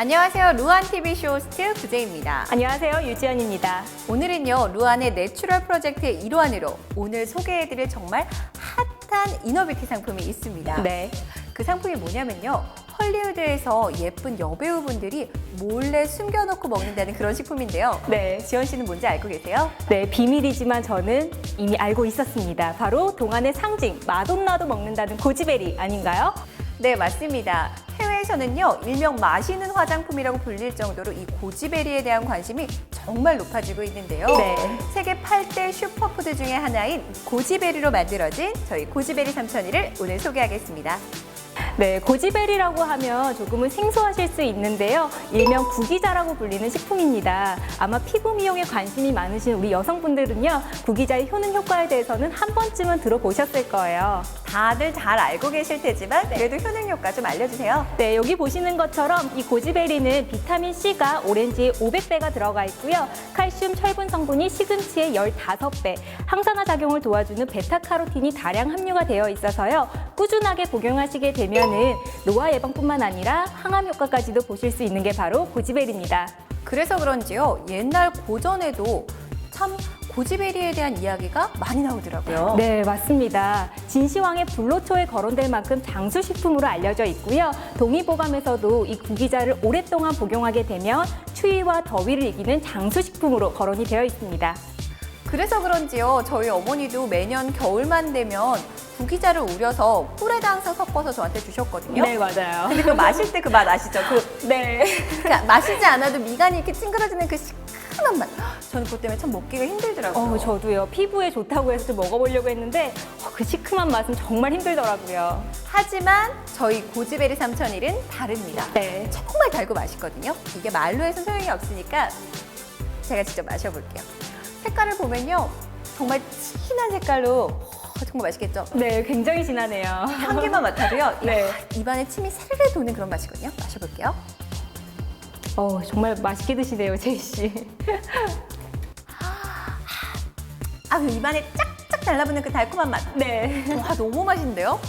안녕하세요. 루안 TV 쇼 호스트 부재입니다. 안녕하세요. 유지연입니다. 오늘은요, 루안의 내추럴 프로젝트의 일환으로 오늘 소개해드릴 정말 핫한 이너뷰티 상품이 있습니다. 네. 그 상품이 뭐냐면요. 헐리우드에서 예쁜 여배우분들이 몰래 숨겨놓고 먹는다는 그런 식품인데요. 네. 지연 씨는 뭔지 알고 계세요? 네, 비밀이지만 저는 이미 알고 있었습니다. 바로 동안의 상징, 마돈나도 먹는다는 고지베리 아닌가요? 네, 맞습니다. 해외에서는요, 일명 마시는 화장품이라고 불릴 정도로 이 고지베리에 대한 관심이 정말 높아지고 있는데요. 네. 세계 8대 슈퍼푸드 중에 하나인 고지베리로 만들어진 저희 고지베리 3001을 오늘 소개하겠습니다. 네, 고지베리라고 하면 조금은 생소하실 수 있는데요. 일명 구기자라고 불리는 식품입니다. 아마 피부 미용에 관심이 많으신 우리 여성분들은요, 구기자의 효능 효과에 대해서는 한 번쯤은 들어보셨을 거예요. 다들 잘 알고 계실 테지만 그래도 효능 효과 좀 알려주세요. 네, 여기 보시는 것처럼 이 고지베리는 비타민 C가 오렌지에 500배가 들어가 있고요. 칼슘, 철분 성분이 시금치의 15배, 항산화 작용을 도와주는 베타카로틴이 다량 함유가 되어 있어서요. 꾸준하게 복용하시게 되면은 노화 예방뿐만 아니라 항암 효과까지도 보실 수 있는 게 바로 고지베리입니다. 그래서 그런지요, 옛날 고전에도 참 고지베리에 대한 이야기가 많이 나오더라고요. 네, 맞습니다. 진시황의 불로초에 거론될 만큼 장수식품으로 알려져 있고요. 동의보감에서도 이 구기자를 오랫동안 복용하게 되면 추위와 더위를 이기는 장수식품으로 거론이 되어 있습니다. 그래서 그런지요, 저희 어머니도 매년 겨울만 되면 구기자를 우려서 꿀에다 항상 섞어서 저한테 주셨거든요. 네, 맞아요. 근데 그 마실 때 그 맛 아시죠? 그 네. 그러니까 마시지 않아도 미간이 이렇게 찡그러지는 그 시큼한 맛. 저는 그것 때문에 참 먹기가 힘들더라고요. 어, 저도요. 피부에 좋다고 해서 좀 먹어보려고 했는데 어, 그 시큼한 맛은 정말 힘들더라고요. 하지만 저희 고지베리 3001은 다릅니다. 네. 정말 달고 맛있거든요. 이게 말로 해서 소용이 없으니까 제가 직접 마셔볼게요. 색깔을 보면요. 정말 진한 색깔로 어, 정말 맛있겠죠? 네, 굉장히 진하네요. 향기만 맡아도요. 네. 야, 입안에 침이 스르르 도는 그런 맛이거든요. 마셔볼게요. 어, 정말 맛있게 드시네요, 제이 씨. 아, 그 입안에 쫙쫙 달라붙는 그 달콤한 맛. 네. 와, 너무 맛있는데요?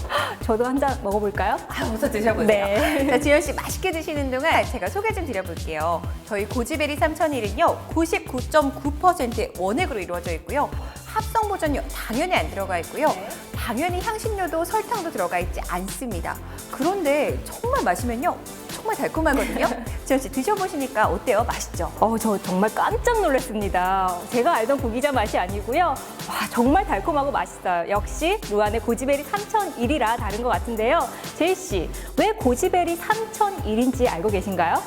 저도 한 잔 먹어볼까요? 아, 우선 드셔보세요. 네. 자, 지현 씨 맛있게 드시는 동안 제가 소개 좀 드려볼게요. 저희 고지베리 3001은요, 99.9%의 원액으로 이루어져 있고요. 합성 보존료 당연히 안 들어가 있고요. 네. 당연히 향신료도 설탕도 들어가 있지 않습니다. 그런데 정말 마시면요, 정말 달콤하거든요. 지현 씨 드셔보시니까 어때요? 맛있죠? 어, 저 정말 깜짝 놀랐습니다. 제가 알던 고기자 맛이 아니고요. 와, 정말 달콤하고 맛있어요. 역시 루안의 고지베리 3001이라 다른 것 같은데요. 제이 씨, 왜 고지베리 3001인지 알고 계신가요?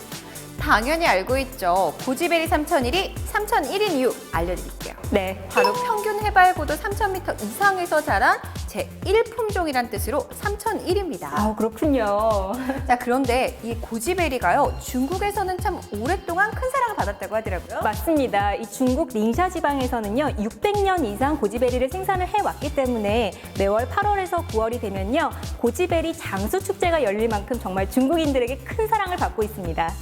당연히 알고 있죠. 고지베리 3001이 3001인 이유 알려드릴게요. 네. 바로 평균 해발 고도 3,000m 이상에서 자란 제1품종이란 뜻으로 3,001입니다. 아, 그렇군요. 자, 그런데 이 고지베리가요, 중국에서는 참 오랫동안 큰 사랑을 받았다고 하더라고요. 맞습니다. 이 중국 닝샤 지방에서는요, 600년 이상 고지베리를 생산을 해왔기 때문에 매월 8월에서 9월이 되면요, 고지베리 장수 축제가 열릴 만큼 정말 중국인들에게 큰 사랑을 받고 있습니다.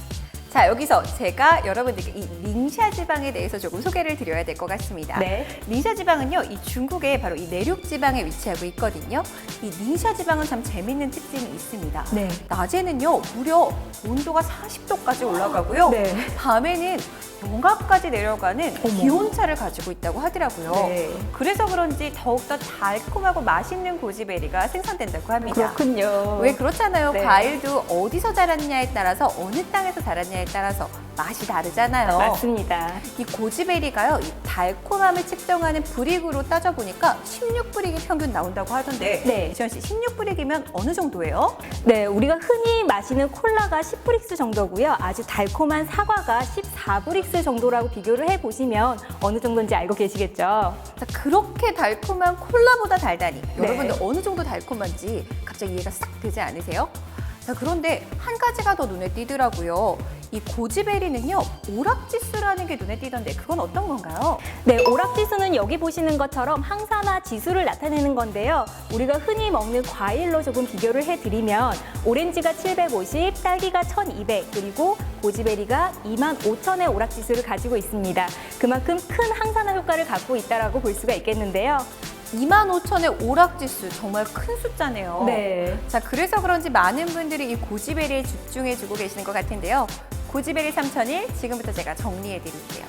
자, 여기서 제가 여러분들께 이 닝샤 지방에 대해서 조금 소개를 드려야 될 것 같습니다. 네. 닝샤 지방은요, 이 중국의 바로 이 내륙 지방에 위치하고 있거든요. 이 닝샤 지방은 참 재밌는 특징이 있습니다. 네. 낮에는요, 무려 온도가 40도까지 올라가고요. 네. 밤에는 영하까지 내려가는 어머. 기온차를 가지고 있다고 하더라고요. 네. 그래서 그런지 더욱더 달콤하고 맛있는 고지베리가 생산된다고 합니다. 그렇군요. 왜 그렇잖아요. 네. 과일도 어디서 자랐냐에 따라서 어느 땅에서 자랐냐에 따라서 맛이 다르잖아요. 맞습니다. 이 고지베리가요, 이 달콤함을 측정하는 브릭으로 따져보니까 16브릭이 평균 나온다고 하던데, 네. 지현 씨, 16브릭이면 어느 정도예요? 네, 우리가 흔히 마시는 콜라가 10브릭스 정도고요. 아주 달콤한 사과가 14브릭스 정도라고 비교를 해보시면 어느 정도인지 알고 계시겠죠? 자, 그렇게 달콤한 콜라보다 달다니, 네. 여러분들 어느 정도 달콤한지 갑자기 이해가 싹 되지 않으세요? 자, 그런데 한 가지가 더 눈에 띄더라고요. 이 고지베리는요, 오락지수라는 게 눈에 띄던데, 그건 어떤 건가요? 네, 오락지수는 여기 보시는 것처럼 항산화 지수를 나타내는 건데요. 우리가 흔히 먹는 과일로 조금 비교를 해드리면 오렌지가 750, 딸기가 1200, 그리고 고지베리가 2만 5천의 오락지수를 가지고 있습니다. 그만큼 큰 항산화 효과를 갖고 있다고 볼 수가 있겠는데요. 25,000의 오락지수 정말 큰 숫자네요. 네. 자, 그래서 그런지 많은 분들이 이 고지베리에 집중해주고 계시는 것 같은데요. 고지베리 3001 지금부터 제가 정리해 드릴게요.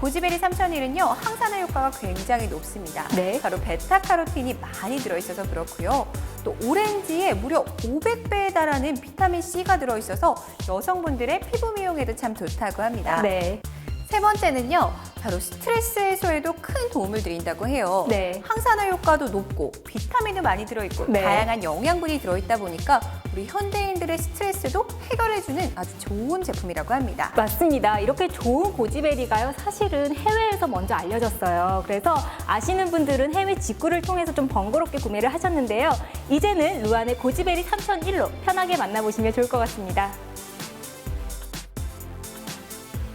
고지베리 3001은요 항산화 효과가 굉장히 높습니다. 네. 바로 베타카로틴이 많이 들어있어서 그렇고요. 또 오렌지에 무려 500배에 달하는 비타민 C가 들어있어서 여성분들의 피부 미용에도 참 좋다고 합니다. 네. 세 번째는요, 바로 스트레스 해소에도 큰 도움을 드린다고 해요. 네. 항산화 효과도 높고 비타민도 많이 들어있고 네. 다양한 영양분이 들어있다 보니까 우리 현대인들의 스트레스도 해결해주는 아주 좋은 제품이라고 합니다. 맞습니다. 이렇게 좋은 고지베리가요, 사실은 해외에서 먼저 알려졌어요. 그래서 아시는 분들은 해외 직구를 통해서 좀 번거롭게 구매를 하셨는데요. 이제는 루안의 고지베리 3001로 편하게 만나보시면 좋을 것 같습니다.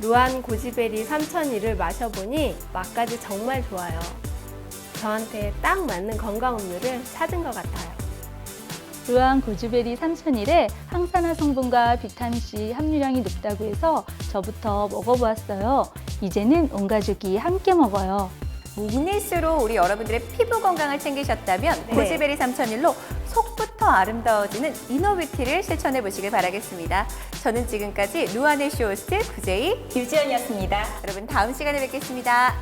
루안 고지베리 3001을 마셔보니 맛까지 정말 좋아요. 저한테 딱 맞는 건강 음료를 찾은 것 같아요. 루안 고주베리 3001에 항산화 성분과 비타민C 함유량이 높다고 해서 저부터 먹어보았어요. 이제는 온 가족이 함께 먹어요. 묵니스로 우리 여러분들의 피부 건강을 챙기셨다면 네. 고지베리 3001로 속부 터 아름다워지는 이너뷰티를 실천해 보시길 바라겠습니다. 저는 지금까지 루안의 쇼호스트 구제이 유지연이었습니다. 여러분 다음 시간에 뵙겠습니다.